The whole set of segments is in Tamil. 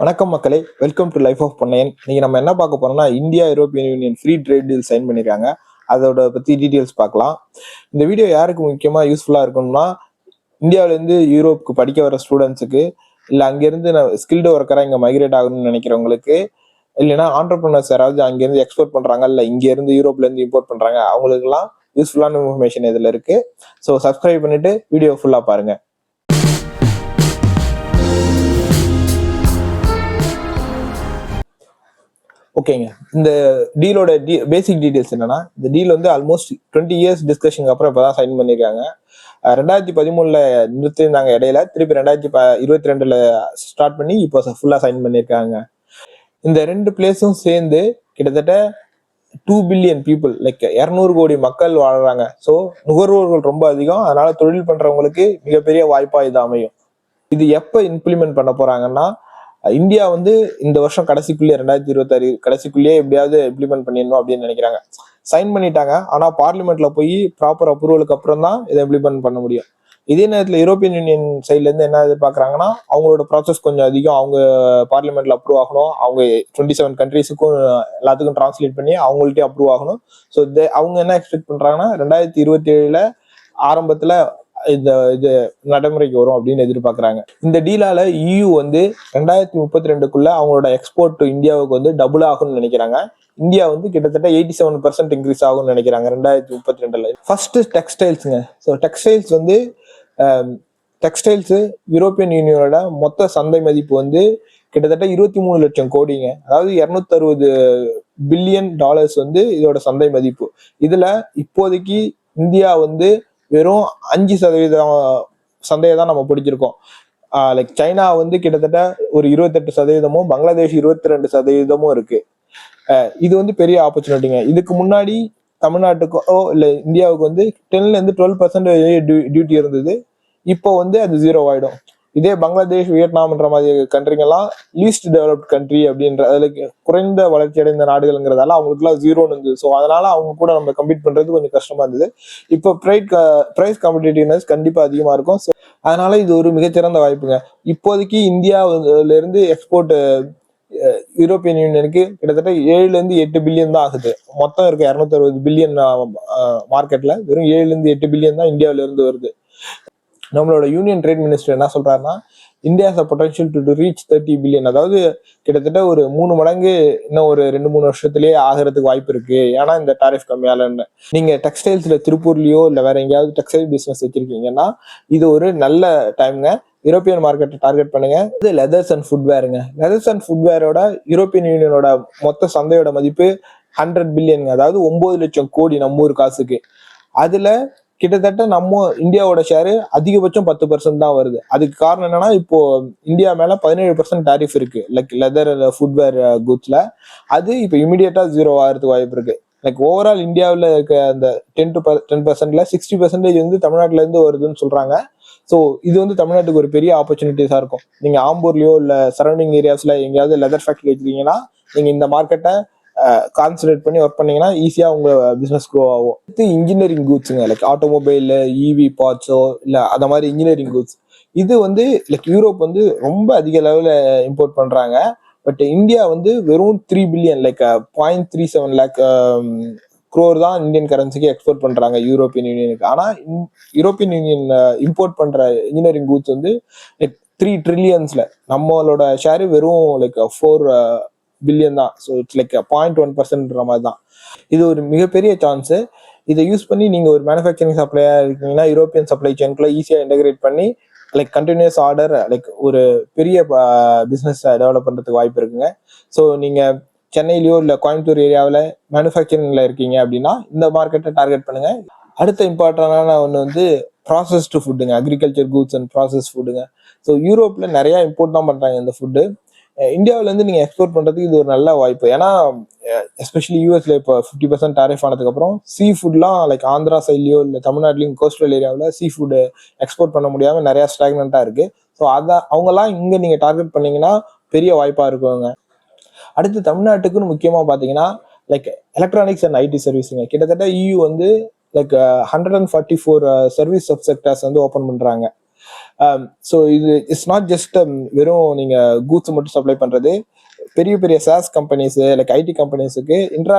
வணக்கம் மக்களே welcome to life of Ponnaiyan நீங்க நம்ம என்ன பார்க்க போறோம்னா India European Union free trade deal sign பண்ணிருக்காங்க. அதோட பத்தி டீடைல்ஸ் பார்க்கலாம். இந்த வீடியோ யாருக்கு முக்கியமா யூஸ்ஃபுல்லா இருக்கும்னா இந்தியாவில இருந்து யூரோப்புக்கு படிக்க வர ஸ்டூடெண்ட்ஸுக்கு இல்ல அங்கிருந்து ஸ்கில்டு ஒர்க்கரா இங்க மைக்ரேட் ஆகணும்னு நினைக்கிறவங்களுக்கு இல்லைன்னா ஆண்டர்பிரினர்ஸ் யாராவது அங்கிருந்து எக்ஸ்போர்ட் பண்றாங்க இல்ல இங்க இருந்து யூரோப்ல இருந்து இம்போர்ட் பண்றாங்க அவங்களுக்குலாம் யூஸ்ஃபுல்லான இன்ஃபர்மேஷன் இதுல இருக்கு. ஸோ சப்ஸ்கிரைப் பண்ணிட்டு வீடியோ ஃபுல்லா பாருங்க. ஓகேங்க. இந்த டீலோட டீ பேசிக் டீடைல்ஸ் என்னன்னா இந்த டீல் வந்து ஆல்மோஸ்ட் டுவெண்ட்டி இயர்ஸ் டிஸ்கஷனுக்கு அப்புறம் இப்பதான் சைன் பண்ணியிருக்காங்க. ரெண்டாயிரத்தி பதிமூணுல நிறுத்திருந்தாங்க இடையில திருப்பி ரெண்டாயிரத்தி ப இருபத்தி ரெண்டுல ஸ்டார்ட் பண்ணி இப்போ ஃபுல்லா சைன் பண்ணியிருக்காங்க. இந்த ரெண்டு பிளேஸும் சேர்ந்து கிட்டத்தட்ட டூ பில்லியன் பீப்புள் லைக் இரநூறு கோடி மக்கள் வாழ்றாங்க. ஸோ நுகர்வோர்கள் ரொம்ப அதிகம். அதனால தொழில் பண்றவங்களுக்கு மிகப்பெரிய வாய்ப்பா இது அமையும். இது எப்ப இம்ப்ளிமெண்ட் பண்ண போறாங்கன்னா இந்தியா வந்து இந்த வருஷம் கடைசிக்குள்ளேயே ரெண்டாயிரத்தி இருபத்தாறு கடைசிக்குள்ளேயே எப்படியாவது இம்ப்ளிமெண்ட் பண்ணிடணும் அப்படின்னு நினைக்கிறாங்க. சைன் பண்ணிட்டாங்க. ஆனால் பார்லிமெண்ட்ல போய் ப்ராப்பர் அப்ரூவலுக்கு அப்புறம் தான் இதை இம்ப்ளிமெண்ட் பண்ண முடியும். இதே நேரத்தில் யூரோப்பியன் யூனியன் சைட்லேருந்து என்ன எதிர்பார்க்குறாங்கன்னா அவங்களோட ப்ராசஸ் கொஞ்சம் அதிகம். அவங்க பார்லிமெண்ட்ல அப்ரூவ் ஆகணும். அவங்க டுவெண்ட்டி செவன் கண்ட்ரீஸுக்கும் எல்லாத்துக்கும் டிரான்ஸ்லேட் பண்ணி அவங்கள்ட்டே அப்ரூவ் ஆகணும். ஸோ அவங்க என்ன எக்ஸ்பெக்ட் பண்ணுறாங்கன்னா ரெண்டாயிரத்தி இருபத்தி ஏழில் ஆரம்பத்தில் இந்த இது நடைமுறைக்கு வரும் அப்படின்னு எதிர்பார்க்குறாங்க. இந்த டீலால இயு வந்து ரெண்டாயிரத்தி முப்பத்தி ரெண்டுக்குள்ள அவங்களோட எக்ஸ்போர்ட் டு இந்தியாவுக்கு வந்து டபுள் ஆகும்னு நினைக்கிறாங்க. இந்தியா வந்து கிட்டத்தட்ட எயிட்டி செவன் பர்சன்ட் இன்க்ரீஸ் ஆகும்னு நினைக்கிறாங்க ரெண்டாயிரத்தி முப்பத்தி ரெண்டுல. ஃபர்ஸ்ட் டெக்ஸ்டைல்ஸுங்க ஸோ டெக்ஸ்டைல்ஸ் வந்து டெக்ஸ்டைல்ஸ் யூரோப்பியன் யூனியனோட மொத்த சந்தை மதிப்பு வந்து கிட்டத்தட்ட இருபத்தி மூணு லட்சம் கோடிங்க. அதாவது இரநூத்தறுபது பில்லியன் டாலர்ஸ் வந்து இதோட சந்தை மதிப்பு. இதுல இப்போதைக்கு இந்தியா வந்து வெறும் அஞ்சு சதவீதம் சந்தையை தான் நம்ம பிடிச்சிருக்கோம். லைக் சைனா வந்து கிட்டத்தட்ட ஒரு இருபத்தெட்டு சதவீதமும் பங்களாதேஷ் இருபத்தி ரெண்டு சதவீதமும் இருக்கு. இது வந்து பெரிய ஆப்பர்ச்சுனிட்டிங்க இதுக்கு முன்னாடி தமிழ்நாட்டுக்கோ இல்லை இந்தியாவுக்கு வந்து டென்ல இருந்து டுவெல் பர்சன்ட் டியூட்டி இருந்தது. இப்போ வந்து அது ஜீரோ ஆயிடும். இதே பங்களாதேஷ் வியட்நாம்ன்ற மாதிரி கண்ட்ரிங்கெல்லாம் லீஸ்ட் டெவலப்ட் கண்ட்ரி அப்படின்ற அதில் குறைந்த வளர்ச்சி அடைந்த நாடுகள்ங்கிறதால அவங்களுக்குலாம் ஜீரோன்னு இருந்தது. ஸோ அதனால அவங்க கூட நம்ம கம்பீட் பண்ணுறது கொஞ்சம் கஷ்டமா இருந்தது. இப்போ ப்ரைட் ப்ரைஸ் காம்படிட்டிவ்னஸ் கண்டிப்பாக அதிகமாக இருக்கும். அதனால இது ஒரு மிகச்சிறந்த வாய்ப்புங்க. இப்போதைக்கு இந்தியாவிலேருந்து எக்ஸ்போர்ட் யூரோப்பியன் யூனியனுக்கு கிட்டத்தட்ட ஏழுலேருந்து எட்டு பில்லியன் தான் ஆகுது. மொத்தம் இருக்க இரநூத்தி அறுபது பில்லியன் மார்க்கெட்டில் வெறும் ஏழுலேருந்து எட்டு பில்லியன் தான் இந்தியாவிலேருந்து வருது. நம்மளோட யூனியன் ட்ரேட் மினிஸ்டர் என்ன சொல்றாருன்னா India potential to reach thirty billion அதாவது கிட்டத்தட்ட ஒரு மூணு மடங்கு இன்னும் ஒரு ரெண்டு மூணு வருஷத்துலயே ஆகிறதுக்கு வாய்ப்பு இருக்கு. ஏன்னா இந்த டாரிஃப் கம்மியாலன்னு நீங்க டெக்ஸ்டைல்ஸ்ல திருப்பூர்லயோ இல்ல வேற எங்கேயாவது டெக்ஸ்டைல் பிசினஸ் வச்சிருக்கீங்கன்னா இது ஒரு நல்ல டைம்ங்க யூரோப்பியன் மார்க்கெட்டை டார்கெட் பண்ணுங்க. இது லெதர்ஸ் அண்ட் ஃபுட்வேருங்க லெதர்ஸ் அண்ட் ஃபுட்வேரோட யூரோப்பியன் யூனியனோட மொத்த சந்தையோட மதிப்பு ஹண்ட்ரட் பில்லியனுங்க அதாவது ஒன்பது லட்சம் கோடி நம்ம ஊர் காசுக்கு. அதுல கிட்டத்தட்ட நம்ம இந்தியாவோட ஷேரு அதிகபட்சம் பத்து பர்சன்ட் தான் வருது. அதுக்கு காரணம் என்னன்னா இப்போ இந்தியா மேல பதினேழு பர்சன்ட் டாரிஃப் இருக்கு. லைக் லெதர் ஃபுட்வேர் குட்ஸ்ல அது இப்போ இமீடியட்டா ஜீரோ ஆகிறதுக்கு வாய்ப்பு இருக்கு. லைக் ஓவரால் இந்தியாவில் இருக்க அந்த டென் டு டென் பர்சன்ட்ல சிக்ஸ்டி பர்சன்டேஜ் வந்து தமிழ்நாட்டுல இருந்து வருதுன்னு சொல்றாங்க. ஸோ இது வந்து தமிழ்நாட்டுக்கு ஒரு பெரிய ஆப்பர்ச்சுனிட்டிஸா இருக்கும். நீங்க ஆம்பூர்லயோ இல்ல சரௌண்டிங் ஏரியாஸ்ல எங்கேயாவது லெதர் ஃபேக்டரி வச்சிருக்கீங்கன்னா நீங்க இந்த மார்க்கெட்டை கான்சன்ட்ரேட் பண்ணி ஒர்க் பண்ணீங்கன்னா ஈஸியாக உங்க பிஸ்னஸ் க்ரோ ஆகும். இது இன்ஜினியரிங் கூட்ஸுங்க லைக் ஆட்டோமொபைல் இவி பார்ட்ஸோ இல்லை அந்த மாதிரி இன்ஜினியரிங் கூட்ஸ் இது வந்து லைக் யூரோப் வந்து ரொம்ப அதிக லெவலில் இம்போர்ட் பண்ணுறாங்க பட் இந்தியா வந்து வெறும் three billion like point three seven lakh crore தான் இந்தியன் கரன்சிக்கு எக்ஸ்போர்ட் பண்ணுறாங்க யூரோப்பியன் யூனியனுக்கு ஆனால் யூரோப்பியன் யூனியன் இம்போர்ட் பண்ணுற இன்ஜினியரிங் கூட்ஸ் வந்து லைக் த்ரீ ட்ரில்லியன்ஸில் நம்மளோட ஷேர் வெறும் லைக் ஃபோர் பில்லியன் தான். So it's like point one பர்சன்ட்ன்ற மாதிரி தான் இது ஒரு மிகப்பெரிய சான்ஸு இதை யூஸ் பண்ணி நீங்கள் ஒரு மேனுஃபேக்சரிங் சப்ளையாக இருக்கீங்கன்னா யூரோப்பியன் சப்ளை செயின்குள்ளே ஈஸியாக இன்டகிரேட் பண்ணி லைக் கண்டினியூஸ் ஆர்டர் லைக் ஒரு பெரிய பிஸ்னஸ் டெவலப் பண்ணுறதுக்கு வாய்ப்பு இருக்குங்க. ஸோ நீங்கள் சென்னையிலேயோ இல்லை கோயம்புத்தூர் ஏரியாவில் மேனுஃபேக்சரிங்கில் இருக்கீங்க அப்படின்னா இந்த மார்க்கெட்டை டார்கெட் பண்ணுங்கள் அடுத்த இம்பார்ட்டண்டான ஒன்று வந்து ப்ராசஸ்டு ஃபுட்டுங்க அக்ரிகல்ச்சர் கூட்ஸ் அண்ட் ப்ராசஸ் ஃபுட்டுங்க ஸோ யூரோப்பில் நிறையா இம்போர்ட் தான் பண்ணுறாங்க இந்த ஃபுட்டு இந்தியாவிலேருந்து இருந்து எக்ஸ்போர்ட் பண்ணுறதுக்கு இது ஒரு நல்ல வாய்ப்பு. ஏன்னா எஸ்பெஷலி யூஎஸ்ல இப்போ ஃபிஃப்டி பர்சன்ட் டாரிஃப் ஆனதுக்கப்புறம் சீ ஃபுட்லாம் லைக் ஆந்திரா சைட்லயோ இல்லை தமிழ்நாட்டிலையும் கோஸ்டல் ஏரியாவில் சீ ஃபுட் எக்ஸ்போர்ட் பண்ண முடியாமல் நிறையா ஸ்டாக்னண்ட்டாக இருக்குது ஸோ அதை அவங்கெல்லாம் இங்கே நீங்கள் டார்கெட் பண்ணீங்கன்னா பெரிய வாய்ப்பாக இருக்குங்க. அடுத்து தமிழ்நாட்டுக்குன்னு முக்கியமாக பார்த்தீங்கன்னா லைக் எலக்ட்ரானிக்ஸ் அண்ட் ஐடி சர்வீஸுங்க கிட்டத்தட்ட இயூ வந்து like hundred and forty four service sub sectors வந்து ஓப்பன் பண்ணுறாங்க Um, ஸோ இது இட்ஸ் நாட் ஜஸ்ட் வெறும் நீங்கள் கூட்ஸ் மட்டும் சப்ளை பண்ணுறது பெரிய பெரிய சாஸ் கம்பெனிஸு லைக் ஐடி கம்பெனிஸுக்கு இன்ட்ரா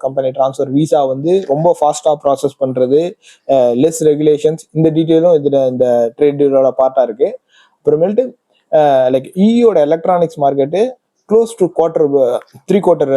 கம்பெனி ட்ரான்ஸ்ஃபர் விசா வந்து ரொம்ப ஃபாஸ்ட்டாக ப்ராசஸ் பண்ணுறது லெஸ் ரெகுலேஷன்ஸ் இந்த டீட்டெயிலும் இதில் இந்த ட்ரேட் டீலோட இருக்குது அப்புறமேட்டு அப்புறமேல்ட்டு like இயோட electronics market close to quarter three quarter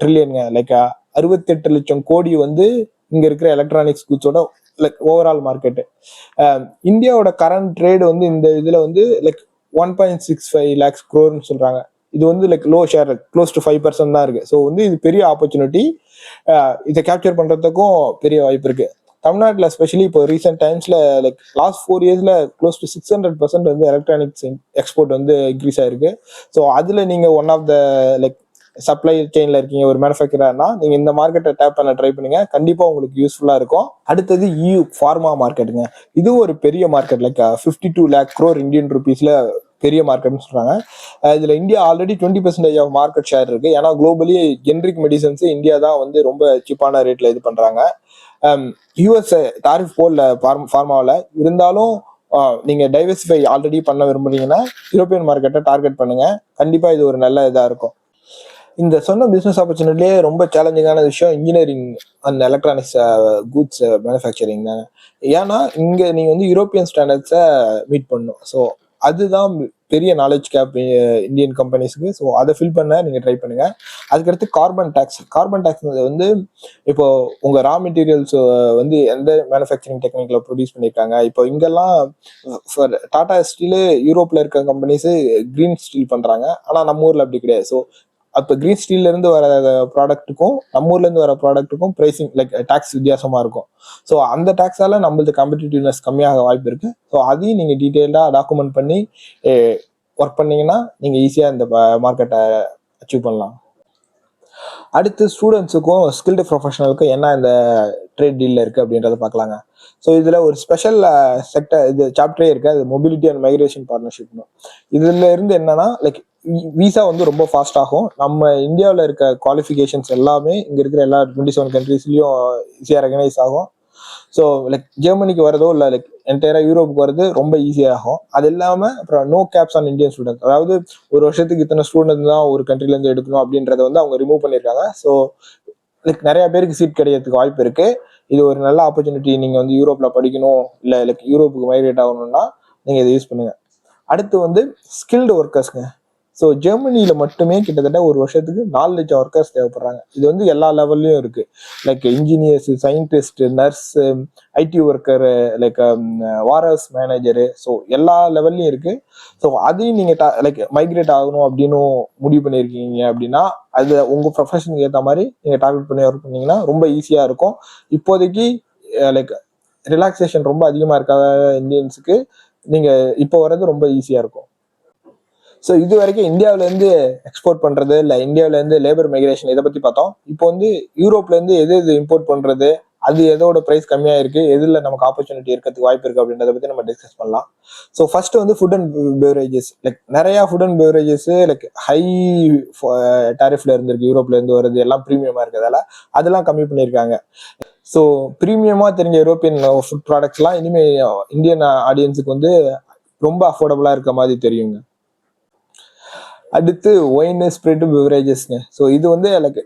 ட்ரில்லியனுங்க like அறுபத்தெட்டு லட்சம் கோடி வந்து இங்கே இருக்கிற எலக்ட்ரானிக்ஸ் குட்ஸோட லைக் ஓவரால் மார்க்கெட்டு இந்தியாவோட கரண்ட் ட்ரேடு வந்து இந்த இதில் வந்து like one point six five lakhs க்ரோர்னு சொல்கிறாங்க இது வந்து like low share close to five percent தான் இருக்குது ஸோ வந்து இது பெரிய ஆப்பர்ச்சுனிட்டி uh, இதை கேப்சர் பண்ணுறதுக்கும் பெரிய வாய்ப்பு இருக்குது தமிழ்நாட்டில் ஸ்பெஷலி இப்போ ரீசெண்ட் டைம்ஸில் லைக் லாஸ்ட் ஃபோர் இயர்ஸில் close to six hundred percent வந்து எலக்ட்ரானிக்ஸ் எக்ஸ்போர்ட் வந்து இன்க்ரீஸ் ஆயிருக்கு. ஸோ அதில் நீங்கள் one of the like supply செயின்ல இருக்கீங்க ஒரு மேனுஃபேக்சரர்னா நீங்க இந்த மார்க்கெட்டை டேப் பண்ண ட்ரை பண்ணுங்க. கண்டிப்பா உங்களுக்கு யூஸ்ஃபுல்லா இருக்கும். அடுத்தது இயூ ஃபார்மா மார்க்கெட்டுங்க இது ஒரு பெரிய market like fifty two lakh crore Indian ருபீஸ்ல பெரிய மார்க்கெட்னு சொல்றாங்க. இதுல India already twenty percentage of market share இருக்கு. ஏன்னா குளோபலி ஜென்ரிக் மெடிசன்ஸ் இந்தியா தான் வந்து ரொம்ப சீப்பான ரேட்ல இது பண்றாங்க. யூஎஸ் டாரிஃப் போடல ஃபார்மாவில் இருந்தாலும் நீங்க டைவர்சிஃபை ஆல்ரெடி பண்ண விரும்புறீங்கன்னா யூரோப்பியன் மார்க்கெட்டை டார்கெட் பண்ணுங்க. கண்டிப்பா இது ஒரு நல்ல இதா இருக்கும். இந்த சொன்ன பிசினஸ் ஆப்பர்ச்சுனிட்டிலே ரொம்ப சேலஞ்சிங்கான விஷயம் engineering and electronics goods manufacturing தாங்க ஏன்னா இங்க நீங்க வந்து யூரோப்பியன் ஸ்டாண்டர்ட்ஸை மீட் பண்ணும். ஸோ அதுதான் பெரிய நாலேஜ் கேப் இந்தியன் கம்பெனிஸ்க்கு ஸோ அதை ஃபில் பண்ண நீங்க ட்ரை பண்ணுங்க. அதுக்கடுத்து கார்பன் டேக்ஸ் கார்பன் டேக்ஸ் வந்து இப்போ உங்க ரா மெட்டீரியல்ஸ் uh, வந்து எந்த மேனுஃபேக்சரிங் டெக்னிக்ல ப்ரொடியூஸ் பண்ணியிருக்காங்க இப்போ இங்கெல்லாம் ஃபார் டாடா ஸ்டீலு யூரோப்ல இருக்க கம்பெனிஸ் கிரீன் ஸ்டீல் பண்றாங்க. ஆனா நம்ம ஊர்ல அப்படி கிடையாது. ஸோ அப்போ கிரீன் ஸ்டீல்ல இருந்து வர ப்ராடக்ட்டுக்கும் நம்ம ஊர்ல இருந்து வர ப்ராடக்ட்டுக்கும் பிரைசிங் லைக் டாக்ஸ் வித்தியாசமா இருக்கும். ஸோ அந்த டாக்ஸால நம்மளுக்கு காம்படிட்டிவ்னஸ் கம்மியாக வாய்ப்பு இருக்கு. ஸோ அதையும் நீங்க டீட்டெயில்டா டாக்குமெண்ட் பண்ணி ஒர்க் பண்ணீங்கன்னா நீங்க ஈஸியா இந்த மார்க்கெட்டை அச்சீவ் பண்ணலாம். அடுத்து ஸ்டூடெண்ட்ஸுக்கும் ஸ்கில்டு ப்ரொஃபஷனலுக்கும் என்ன இந்த ட்ரேட் டீலில் இருக்கு அப்படின்றத பார்க்கலாங்க ஸோ இதுல ஒரு ஸ்பெஷல் செக்டர் இது சாப்டரே இருக்கு. அது மொபிலிட்டி அண்ட் மைக்ரேஷன் பார்ட்னர்ஷிப்னு இதுல இருந்து என்னன்னா லைக் விசா வந்து ரொம்ப ஃபாஸ்ட் ஆகும். நம்ம இந்தியாவில் இருக்க குவாலிஃபிகேஷன்ஸ் எல்லாமே இங்கே இருக்கிற எல்லா டுவெண்ட்டி செவன் கண்ட்ரீஸ்லையும் ஈஸியாக ரெகனைஸ் ஆகும். ஸோ லைக் ஜெர்மனிக்கு வரதோ இல்லை லைக் என்டையராக யூரோப்புக்கு வரது ரொம்ப ஈஸியாகும் அது இல்லாமல் அப்புறம் no caps on Indian student அதாவது ஒரு வருஷத்துக்கு இத்தனை ஸ்டூடெண்ட் தான் ஒரு கண்ட்ரிலேருந்து எடுக்கணும் அப்படின்றத வந்து அவங்க ரிமூவ் பண்ணியிருக்காங்க ஸோ லைக் நிறைய பேருக்கு சீட் கிடைக்கிறதுக்கு வாய்ப்பு இருக்கு. இது ஒரு நல்ல ஆப்பர்ச்சுனிட்டி நீங்கள் வந்து யூரோப்பில் படிக்கணும் இல்லை லைக் யூரோப்புக்கு மைக்ரேட் ஆகணும்னா நீங்கள் இதை யூஸ் பண்ணுங்க. அடுத்து வந்து ஸ்கில்டு ஒர்க்கர்ஸ்ங்க ஸோ ஜெர்மனியில மட்டுமே கிட்டத்தட்ட ஒரு வருஷத்துக்கு நாலு லட்சம் ஒர்க்கர்ஸ் தேவைப்படுறாங்க. இது வந்து எல்லா லெவல்லையும் இருக்கு. Like engineers scientist nurse IT worker like வாரஸ் manager so எல்லா லெவல்லையும் இருக்கு. ஸோ அதையும் நீங்க லைக் மைக்ரேட் ஆகணும் அப்படின்னு முடிவு பண்ணியிருக்கீங்க அப்படின்னா அது உங்க ப்ரொஃபஷனுக்கு ஏற்ற மாதிரி நீங்க டார்கெட் பண்ணி ஒர்க் பண்ணீங்கன்னா ரொம்ப ஈஸியா இருக்கும். இப்போதைக்கு லைக் ரிலாக்ஸேஷன் ரொம்ப அதிகமா இருக்காத இந்தியன்ஸுக்கு நீங்க இப்போ வர்றது ரொம்ப ஈஸியா இருக்கும். ஸோ இது வரைக்கும் இந்தியாவிலேருந்து எக்ஸ்போர்ட் பண்ணுறது இல்லை இந்தியாவிலேருந்து லேபர் மைக்ரேஷன் இதை பற்றி பார்த்தோம். இப்போ வந்து யூரோப்லேருந்து எது எது இம்போர்ட் பண்ணுறது அது எதோட ப்ரைஸ் கம்மியாக இருக்குது எதில் நமக்கு ஆப்பர்ச்சுனிட்டி இருக்கிறதுக்கு வாய்ப்பு இருக்குது அப்படின்றத பற்றி நம்ம டிஸ்கஸ் பண்ணலாம். ஸோ ஃபர்ஸ்ட் வந்து ஃபுட் அண்ட் பெவரேஜஸ் லைக் நிறையா food and beverages like high டாரிஃப்ல இருந்திருக்கு. யூரோப்லேருந்து வருது எல்லாம் ப்ரீமியமாக இருக்கிறதால அதெல்லாம் கம்மி பண்ணியிருக்காங்க. ஸோ ப்ரீமியமாக தெரிஞ்ச யூரோப்பியன் ஃபுட் ப்ராடக்ட்ஸ்லாம் இனிமேல் இந்தியன் ஆடியன்ஸுக்கு வந்து ரொம்ப அஃபோர்டபுளாக இருக்க மாதிரி தெரியுங்க. அடுத்து ஒயின் ஸ்பிரிட் பிவரேஜஸ்ங்க ஸோ இது வந்து எனக்கு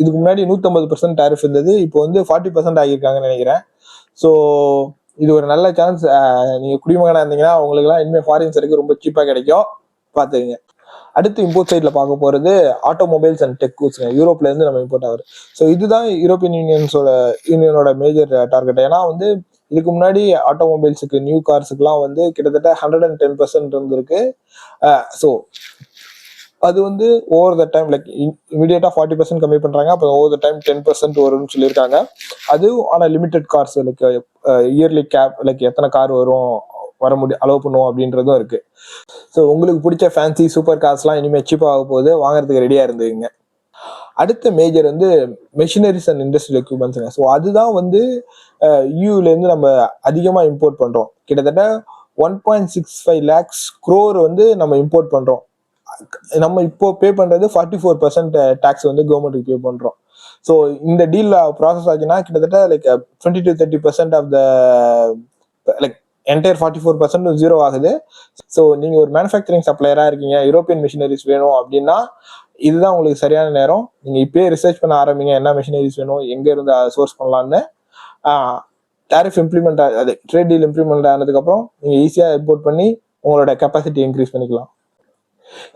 இதுக்கு முன்னாடி நூற்றம்பது பர்சன்ட் டேரிஃப் இருந்தது இப்போ வந்து ஃபார்ட்டி பர்சன்ட் ஆகியிருக்காங்கன்னு நினைக்கிறேன். ஸோ இது ஒரு நல்ல சான்ஸ் நீங்கள் குடிமகனாக இருந்தீங்கன்னா உங்களுக்குலாம் இனிமேல் ஃபாரின் சரக்கு ரொம்ப சீப்பாக கிடைக்கும். பார்த்துக்குங்க. அடுத்து இம்போர்ட் சைட்ல பார்க்க போறது ஆட்டோமொபைல்ஸ் அண்ட் டெக் கூட்ஸ்ங்க யூரோப்ல இருந்து நம்ம இம்போர்ட் ஆகுது. ஸோ இதுதான் யூரோப்பியன் யூனியன்ஸோட யூனியனோட மேஜர் டார்கெட் ஏன்னா வந்து இதுக்கு முன்னாடி ஆட்டோமொபைல்ஸுக்கு நியூ கார்ஸுக்குலாம் வந்து கிட்டத்தட்ட ஹண்ட்ரட் அண்ட் டென் பர்சன்ட் இருந்திருக்கு. ஸோ அது வந்து ஓவர் த டைம் லைக் இமீடியட்டா ஃபார்ட்டி பர்சன்ட் கம்மி பண்றாங்க அப்புறம் over the time ten percent வரும்னு சொல்லியிருக்காங்க. அது ஆனால் limited cars like yearly cap like எத்தனை கார் வரும் வர முடியும் அலோவ் பண்ணுவோம் அப்படின்றதும் இருக்கு. ஸோ உங்களுக்கு பிடிச்ச ஃபேன்சி சூப்பர் கார்ஸ்லாம் இனிமேல் சீப்பாக ஆக போகுது வாங்குறதுக்கு ரெடியாக இருந்துங்க. அடுத்த மேஜர் வந்து மெஷினரிஸ் அண்ட் இண்டஸ்ட்ரியல் எக்யூப்மெண்ட்ஸுங்க ஸோ அதுதான் வந்து யூல இருந்து நம்ம அதிகமாக இம்போர்ட் பண்றோம். கிட்டத்தட்ட one point six five lakhs crore வந்து நம்ம இம்போர்ட் பண்றோம். நம்ம இப்போ பே பண்றது ஃபார்ட்டி ஃபோர் பர்சன்ட் டேக்ஸ் வந்து கவர்மெண்ட்டுக்கு பே பண்றோம். ஸோ இந்த டீல் ப்ராசஸ் ஆச்சுன்னா கிட்டத்தட்ட like twenty to thirty percent of the like entire forty four percent zero ஆகுது. ஸோ நீங்கள் ஒரு மேனுஃபேக்சரிங் சப்ளையராக இருக்கீங்க யூரோப்பியன் மிஷினரிஸ் வேணும் அப்படின்னா இதுதான் உங்களுக்கு சரியான நேரம். நீங்கள் இப்பயே ரிசர்ச் பண்ண ஆரம்பிங்க. என்ன மிஷினரிஸ் வேணும் எங்கே இருந்து சோர்ஸ் பண்ணலான்னு டேரிஃப் இம்ப்ளிமெண்ட் அது ட்ரேட் டீல் இம்ப்ளிமெண்ட் ஆனதுக்கப்புறம் நீங்கள் ஈஸியாக இம்போர்ட் பண்ணி உங்களோட கெப்பாசிட்டி இன்க்ரீஸ் பண்ணிக்கலாம்.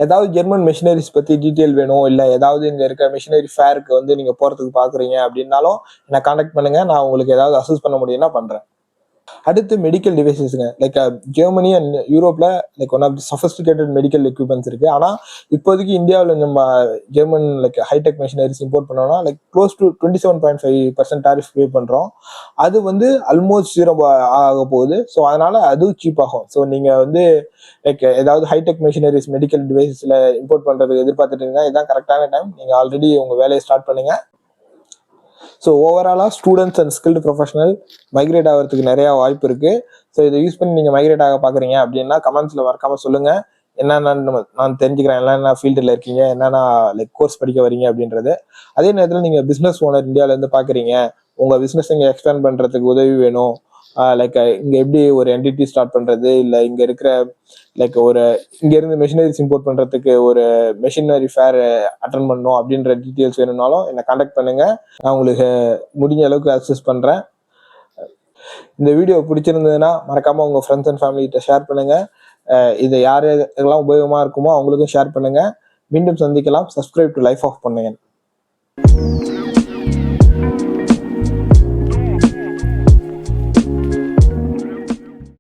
ஏதாவது ஜெர்மன் மிஷினரிஸ் பற்றி டீட்டெயில் வேணும் இல்லை ஏதாவது இங்கே இருக்க மிஷினரி ஃபேருக்கு வந்து நீங்கள் போகிறதுக்கு பார்க்குறீங்க அப்படின்னாலும் என்னை காண்டாக்ட் பண்ணுங்கள் நான் உங்களுக்கு ஏதாவது அசஸ் பண்ண முடியும்னா பண்ணுறேன் அடுத்து மெடிக்கல் டிவைசஸ்ங்க like Germany and யூரோப்ல like one of the sophisticated medical equipments இருக்கு. ஆனா இப்போதைக்கு இந்தியாவில் நம்ம German like high tech machineries import பண்ணோம்னா like close to twenty seven point five percent tariff pay பண்றோம். அது வந்து ஆல்மோஸ்ட் ஜீரோ ஆக போகுது. ஸோ அதனால அதுவும் சீப் ஆகும். ஸோ நீங்க வந்து லைக் ஏதாவது ஹைடெக் மிஷினரிஸ் மெடிக்கல் டிவைசஸ்ல இம்போர்ட் பண்றதுக்கு எதிர்பார்த்துட்டு இருந்தா இதுதான் கரெக்டான டைம் நீங்க ஆல்ரெடி உங்க வேலையை ஸ்டார்ட் பண்ணுங்க. ஸோ ஓவராலாக students and skilled professional migrate ஆகிறதுக்கு நிறையா வாய்ப்பு இருக்குது ஸோ இதை யூஸ் பண்ணி நீங்கள் மைக்ரேட் ஆக பார்க்குறீங்க அப்படின்னா கமெண்ட்ஸில் மறக்காமல் சொல்லுங்கள் என்னென்ன நான் தெரிஞ்சுக்கிறேன். என்னென்ன ஃபீல்டில் இருக்கீங்க? என்னென்ன லைக் கோர்ஸ் படிக்க வரீங்க அப்படின்றது. அதே நேரத்தில் நீங்கள் பிஸ்னஸ் ஓனர் இந்தியாவிலேருந்து பார்க்குறீங்க. உங்கள் பிஸ்னஸ் இங்கே எக்ஸ்பேண்ட் பண்ணுறதுக்கு உதவி வேணும். லைக் இங்கே எப்படி ஒரு என்டிட்டி ஸ்டார்ட் பண்ணுறது இல்லை இங்கே இருக்கிற லைக் ஒரு இங்கேருந்து மெஷினரிஸ் இம்போர்ட் பண்ணுறதுக்கு ஒரு மெஷினரி ஃபேர் அட்டன் பண்ணணும் அப்படின்ற டீட்டெயில்ஸ் வேணும்னாலும் என்னை காண்டாக்ட் பண்ணுங்க. நான் உங்களுக்கு முடிஞ்ச அளவுக்கு அக்சஸ் பண்றேன். இந்த வீடியோ பிடிச்சிருந்ததுன்னா மறக்காம உங்க ஃப்ரெண்ட்ஸ் அண்ட் ஃபேமிலி கிட்ட ஷேர் பண்ணுங்க. இதை யார் எல்லாம் உபயோகமா இருக்குமோ அவங்களுக்கும் ஷேர் பண்ணுங்க. மீண்டும் சந்திக்கலாம். சப்ஸ்கிரைப் டு லைஃப் ஆஃப் பண்ணுங்க